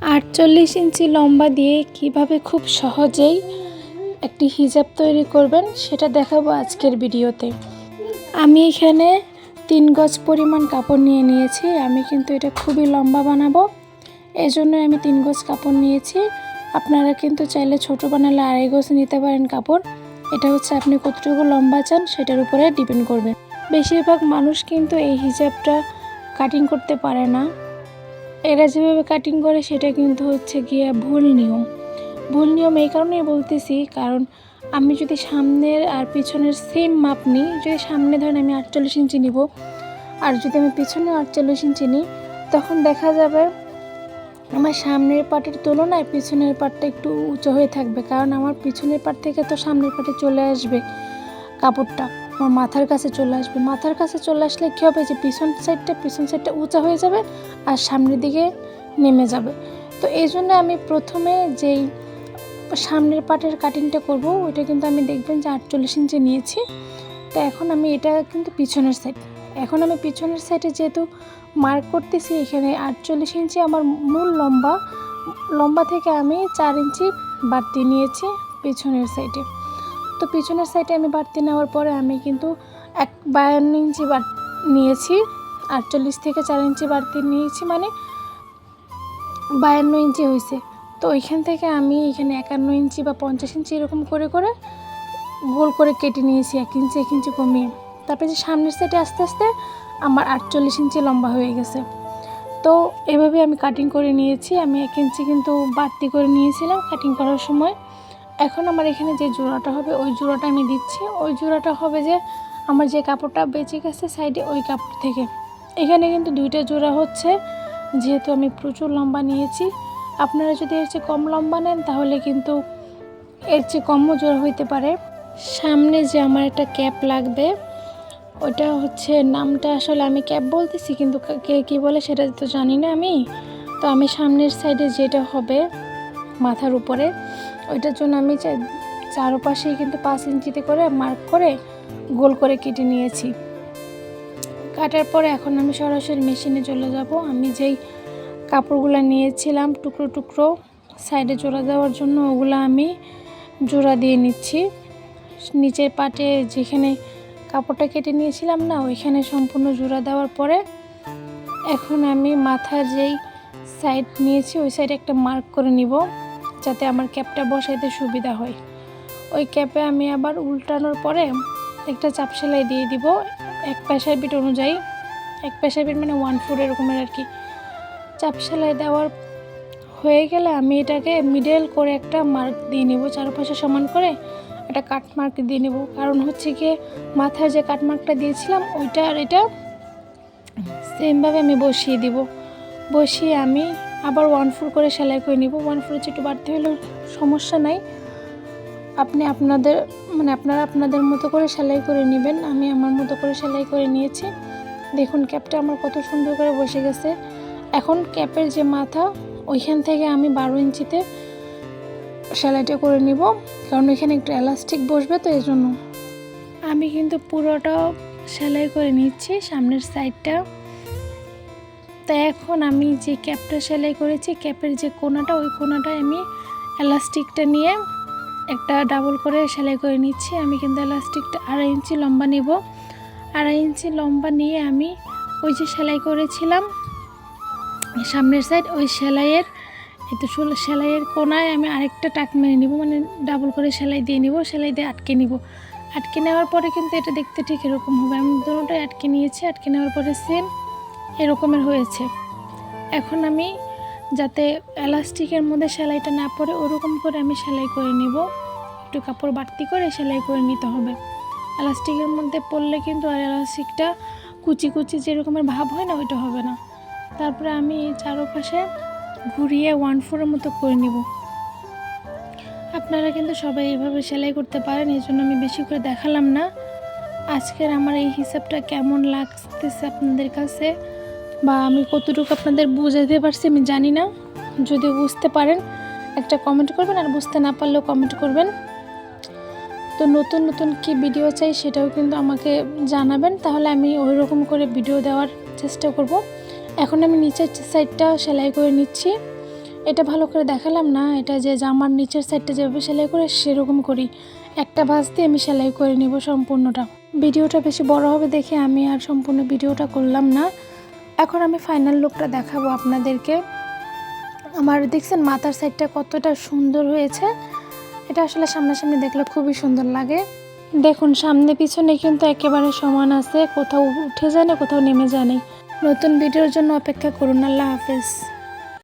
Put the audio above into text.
আটচল্লিশ ইঞ্চি লম্বা দিয়ে কীভাবে খুব সহজেই একটি হিজাব তৈরি করবেন সেটা দেখাবো আজকের ভিডিওতে। আমি এখানে তিন গজ পরিমাণ কাপড় নিয়ে নিয়েছি। আমি কিন্তু এটা খুবই লম্বা বানাবো। এই জন্য আমি তিন গজ কাপড় নিয়েছি। আপনারা কিন্তু চাইলে ছোট বানালে আড়াই গজ নিতে পারেন কাপড়। এটা হচ্ছে আপনি কতটুকু লম্বা চান সেটার উপরে ডিপেন্ড করবে। বেশিরভাগ মানুষ কিন্তু এই হিজাবটা কাটিং করতে পারে না। এরা যেভাবে কাটিং করে সেটা কিন্তু হচ্ছে গিয়ে ভুল নিয়ম। ভুল নিয়ম এই কারণেই বলতেছি, কারণ আমি যদি সামনের আর পিছনের সেম মাপ নিই, যদি সামনে ধরেন আমি আটচল্লিশ ইঞ্চি নিব, আর যদি আমি পিছনে আটচল্লিশ ইঞ্চি নিই, তখন দেখা যাবে আমার সামনের পাটের তুলনায় পিছনের পাটটা একটু উঁচু হয়ে থাকবে, কারণ আমার পিছনের পাট থেকে তো সামনের পাটে চলে আসবে কাপড়টা। আমার মাথার কাছে চলে আসবে। মাথার কাছে চলে আসলে কী হবে? যে পিছন সাইডটা পিছন সাইডটা উঁচা হয়ে যাবে আর সামনের দিকে নেমে যাবে। তো এই জন্য আমি প্রথমে যেই সামনের পাটের কাটিংটা করব, ওইটা কিন্তু আমি দেখবেন যে আটচল্লিশ ইঞ্চি নিয়েছি। তো এখন আমি এটা কিন্তু পিছনের সাইড এখন আমি পিছনের সাইডে যেহেতু মার্ক করতেছি, এখানে আটচল্লিশ ইঞ্চি আমার মূল লম্বা। লম্বা থেকে আমি চার ইঞ্চি বাড়তি নিয়েছি পিছনের সাইডে তো পিছনের সাইডে আমি বাড়তি নেওয়ার পরে আমি কিন্তু এক বায়ান্ন ইঞ্চি নিয়েছি, আটচল্লিশ থেকে চার ইঞ্চি বাড়তি নিয়েছি মানে বায়ান্ন ইঞ্চি হয়েছে। তো ওইখান থেকে আমি এখানে একান্ন ইঞ্চি বা পঞ্চাশ ইঞ্চি এরকম করে করে গোল করে কেটে নিয়েছি এক ইঞ্চি এক ইঞ্চি কমিয়ে। তারপরে যে সামনের সাইডে আস্তে আস্তে আমার আটচল্লিশ ইঞ্চি লম্বা হয়ে গেছে। তো এভাবে আমি কাটিং করে নিয়েছি। আমি এক ইঞ্চি কিন্তু বাড়তি করে নিয়েছিলাম কাটিং করার সময়। এখন আমার এখানে যে জোড়াটা হবে, ওই জোড়াটা আমি দিচ্ছি। ওই জোড়াটা হবে যে আমার যে কাপড়টা বেঁচে গেছে সাইডে, ওই কাপড় থেকে। এখানে কিন্তু দুইটা জোড়া হচ্ছে, যেহেতু আমি প্রচুর লম্বা নিয়েছি। আপনারা যদি এর চেয়ে কম লম্বা নেন, তাহলে কিন্তু এর চেয়ে কমও জোড়া হইতে পারে। সামনে যে আমার একটা ক্যাপ লাগবে ওটা হচ্ছে নামটা আসলে আমি ক্যাপ বলতেছি, কিন্তু কে, কী বলে সেটা তো জানি না আমি। তো আমি সামনের সাইডে যেটা হবে, মাথার উপরে ওইটার জন্য আমি চা- চারপাশেই কিন্তু পাঁচ ইঞ্চিতে করে মার্ক করে গোল করে কেটে নিয়েছি। কাটার পরে এখন আমি সরাসরি মেশিনে চলে যাব। আমি যেই কাপড়গুলো নিয়েছিলাম টুকরো টুকরো সাইডে জোড়া দেওয়ার জন্য ওগুলো আমি জোড়া দিয়ে নিচ্ছি। নিচের পাটে যেখানে কাপড়টা কেটে নিয়েছিলাম না, ওইখানে সম্পূর্ণ জোড়া দেওয়ার পরে এখন আমি মাথার যেই সাইড নিয়েছি, ওই সাইডে একটা মার্ক করে নিব। যাতে আমার ক্যাপটা বসাইতে সুবিধা হয়। ওই ক্যাপে আমি আবার উল্টানোর পরে একটা চাপ সেলাই দিয়ে দিব এক পেশার বিট অনুযায়ী। এক পেশার বিট মানে ওয়ান ফোর এরকমের আর কি। চাপ সেলাই দেওয়ার হয়ে গেলে আমি এটাকে মিডল করে একটা মার্ক দিয়ে নেব, চারপাশে সমান করে একটা কাট মার্ক দিয়ে নেব। কারণ হচ্ছে গিয়ে মাথায় যে কাট মার্কটা দিয়েছিলাম, ওইটা আর এটা সেমভাবে আমি বসিয়ে দিব। বসিয়ে আমি আবার ওয়ান ফোর করে সেলাই করে নিব। ওয়ান ফোর একটু বাড়তে হলেও সমস্যা নাই। আপনি আপনাদের মানে আপনারা আপনাদের মতো করে সেলাই করে নেবেন। আমি আমার মতো করে সেলাই করে নিয়েছি। দেখুন, ক্যাপটা আমার কত সুন্দর করে বসে গেছে। এখন ক্যাপের যে মাথা, ওইখান থেকে আমি বারো ইঞ্চিতে সেলাইটা করে নিব। কারণ এখানে একটু এলাস্টিক বসবে, তো এই জন্য আমি কিন্তু পুরোটা সেলাই করে নিচ্ছি, সামনের সাইডটা তা এখন আমি যে ক্যাপটা সেলাই করেছি, ক্যাপের যে কোনাটা, ওই কোনাটায় আমি এলাস্টিকটা নিয়ে একটা ডাবল করে সেলাই করে নিচ্ছি। আমি কিন্তু এলাস্টিকটা আড়াই ইঞ্চি লম্বা নিব। আড়াই ইঞ্চি লম্বা নিয়ে আমি ওই যে সেলাই করেছিলাম, সামনের সাইড ওই সেলাইয়ের, এই তো ষোলো সেলাইয়ের কোনায় আমি আরেকটা টাক মেরে নিব মানে ডাবল করে সেলাই দিয়ে নিব, সেলাই দিয়ে আটকে নিব। আটকে নেওয়ার পরে কিন্তু এটা দেখতে ঠিক এরকম হবে। আমি দুটোটাই আটকে নিয়েছি, আটকে নেওয়ার পরে সেম এরকমের হয়েছে। এখন আমি যাতে এলাস্টিকের মধ্যে সেলাইটা না পড়ে, ওরকম করে আমি সেলাই করে নিব। একটু কাপড় বাড়তি করে সেলাই করে নিতে হবে। এলাস্টিকের মধ্যে পড়লে কিন্তু আর এলাস্টিকটা কুচি কুচি যেরকমের ভাব হয় না, ওইটা হবে না। তারপরে আমি চারপাশে ঘুরিয়ে ওয়ান ফোরের মতো করে নিব। আপনারা কিন্তু সবাই এইভাবে সেলাই করতে পারেন, এই জন্য আমি বেশি করে দেখালাম না। আজকের আমার এই হিসাবটা কেমন লাগতেছে আপনাদের কাছে? বা আমি কতটুকু আপনাদের বুঝাতে পারছি আমি জানি না। যদি বুঝতে পারেন, একটা কমেন্ট করবেন আর বুঝতে না পারলেও কমেন্ট করবেন। তো নতুন নতুন কি ভিডিও চাই সেটাও কিন্তু আমাকে জানাবেন। তাহলে আমি ওই রকম করে ভিডিও দেওয়ার চেষ্টা করব। এখন আমি নিচের সাইডটা সেলাই করে নিচ্ছি। এটা ভালো করে দেখালাম না, এটা যে জামার নিচের সাইডটা যেভাবে সেলাই করে, সেরকম করি। একটা ভাঁজ দিয়ে আমি সেলাই করে নিব সম্পূর্ণটা। ভিডিওটা বেশি বড় হবে দেখে আমি আর সম্পূর্ণ ভিডিওটা করলাম না। এখন আমি ফাইনাল লুকটা দেখাবো আপনাদেরকে। আমার দেখছেন মাথার সাইডটা কতটা সুন্দর হয়েছে। এটা আসলে সামনাসামনি দেখলে খুবই সুন্দর লাগে। দেখুন, সামনে পিছনে কিন্তু একেবারে সমান আছে। কোথাও উঠে যায় না, কোথাও নেমে যায় নতুন ভিডিওর জন্য অপেক্ষা করুন। আল্লাহ হাফেজ।